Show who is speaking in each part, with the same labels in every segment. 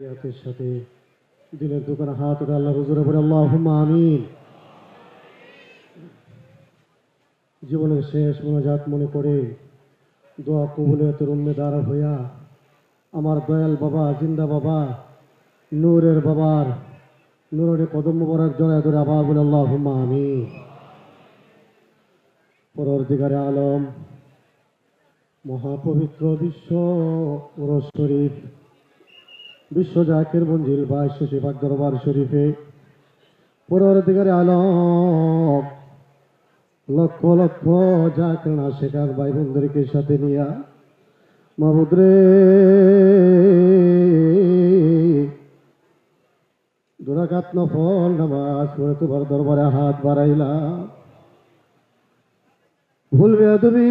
Speaker 1: হাতের সাথে দিলের দোকানে হাত আল্লাহ আল্লাহ আমিন। জীবনের শেষ মোনাজাত মনে করে দোয়া কবুলিয়তের উম্মেদার হইয়া আমার দয়াল বাবা, জিন্দা বাবা, নূরের বাবার, নূরের কদম মোবারক জড়ায় ধরে আবার বলে আল্লাহ আমিন। পরবর্তীকারে আলম, মহাপবিত্র বিশ্ব শরীফ বিশ্ব জাকের মঞ্জিল বা শশীবাগ দরবার শরীফে। পরবর্তীকারে আলম লক্ষ লক্ষ জাকের না শেখার ভাই বোনদেরকে সাথে নিয়া। মাহবুদরে দুরাকাত নফল নামাজ পড়ে তোমার দরবারে হাত বাড়াইলাম। ভুলবে তুমি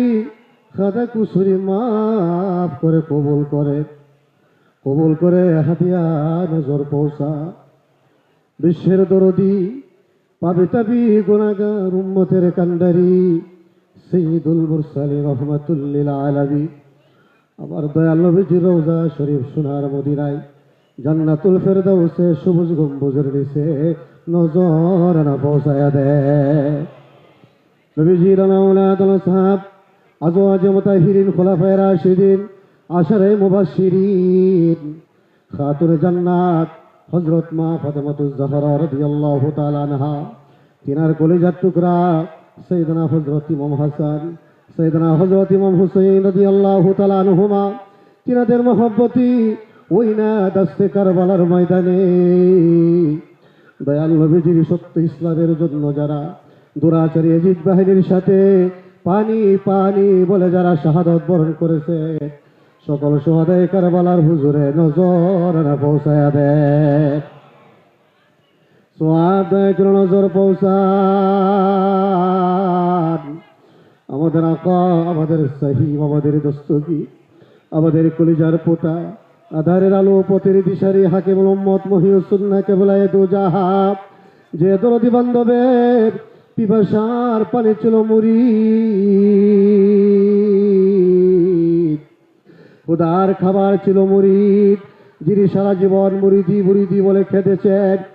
Speaker 1: খাদা কুসুরি মাফ করে কবুল করে। কবুল করে হাতিয়া নজর পৌঁছা। বিশ্বের দরদি, পাবে তাবি গুণাগার উম্মতের কান্ডারি সঈদুল মুরসালি রহমাতুল্লিল আলাবি আমার দয়াল নবীজি রোজা শরীফ সোনার মদিনায় জান্নাতুল ফেরদাউসে সবুজ গম্বুজের নিচে নজর না পৌঁছায়া দেয় নবীজি রানাউলাদ সাহাব আজওয়াজ মুতাহিরিন খোলাফায়ে রাশিদিন আশারে মুবাশশিরিন। খাতুন জান্নাত হযরত মা ফাতেমাতুজ জাহরা রাদিয়াল্লাহু তাআলা আনহা, তিনার কলিজার টুকরা সৈয়দনা হযরত ইমাম হাসান, সৈয়দনা হযরত ইমাম হুসাইন রাদিয়াল্লাহু তাআলা আনহুমা, তিনাদের মহব্বতি ওই না দাস্তে কারবালার ময়দানে। দয়াল নবীজির সত্য ইসলামের জন্য যারা দুরাচারী এজিদ বাহিনীর সাথে পানি পানি বলে যারা শাহাদত বরণ করেছে সকল সোহাদায় কারবালার হুজুরে নজর না পৌঁছায়া দেয় সোয়াদায় নজর পৌঁছান। আমাদের আকা আমাদের সাহিম আমাদের দস্তগি, আমাদের কলিজার পোতা, আধারের আলো পথের দিশারি হাকে মোহাম্মদ মহিউসুন্না কেবলায় দু জাহাব যে দরদি বান্ধবের পিপাসার পানি ছিল মুড়ি। উদার খাবার ছিল মুড়ি যিনি সারা জীবন মুড়িদি মুড়িদি বলে খেতেছেন